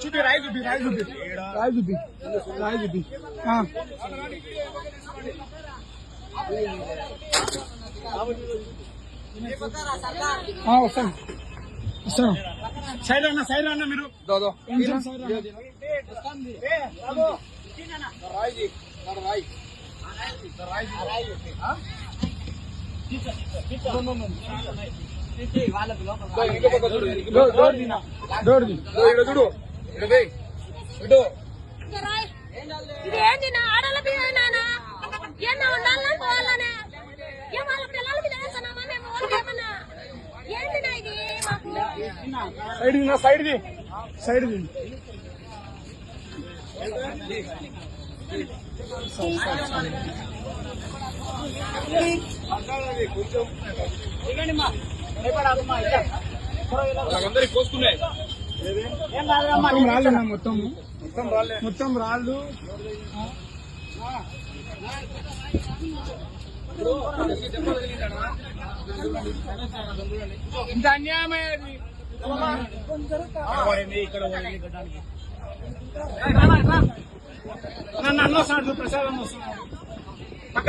చూపి రాయి చూపి రాయి చూపి రాయి చూపి రాయి చూపి వస్తాను వస్తాను సైడ్ అన్న సైడ్ అన్న మీరు రాయి రాయి రాయి డోర్ చూడు నా ఆడల ఏమన్నా పోవాలనే వాళ్ళ పిల్లల మీద వేస్తున్నామా మేము ఏమన్నా నా ఇది సైడ్ నా సైడ్ ది సైడ్ ది అందరికి కోసుకున్నాయి. మొత్తం రాళ్ళు మొత్తం మొత్తం రాళ్ళు ఇంత అన్యాయమే అది. నన్ను అన్న ప్రసాదం వస్తున్నాడు. పక్క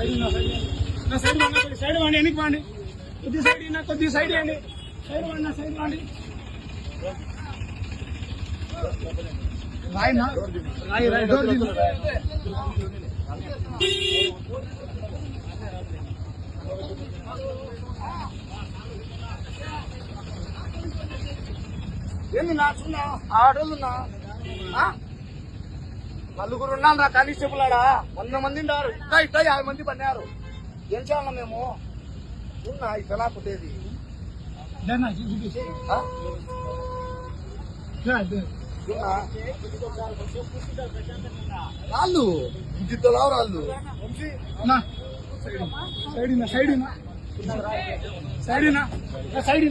సైడ్. నా సైడ్ నా సైడ్ సైడ్ వాడి వెనక్కి వాడి కొద్ది సైడ్ నా కొద్ది సైడ్ అండి సైడ్ వాడి నా సైడ్ వాడి రాయి నా రాయి రాయి డోర్ తీసు. ఏంది నా నలుగురు ఉన్నాం రా కానిస్టేబుల్ ఆడా వంద మంది ఉన్నారు. ఇట్లా ఇట్లా యాభై మంది పన్నారు ఏం చేయాలి మేము? ఉన్నా ఇట్లా కుట్టేది దా నా, ఇది చూపి. ఆ? దా, దా. ఉన్నా? రాళ్ళు. ఇంటితో రాళ్ళు. సైడ్ సైడ్ సైడ్ సైడ్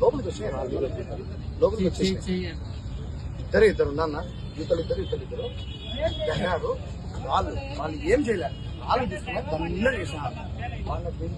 లోపలికి వచ్చినాయి లోపలికి వచ్చేసి ఇద్దరు ఇద్దరు ఉన్నా ఇద్దరు ఇద్దరు ఇద్దరు ఇద్దరు. గన్నాడు వాళ్ళు వాళ్ళు ఏం చేయలేదు వాళ్ళు తీసుకున్నారు దాన్ని చేసినారు వాళ్ళకి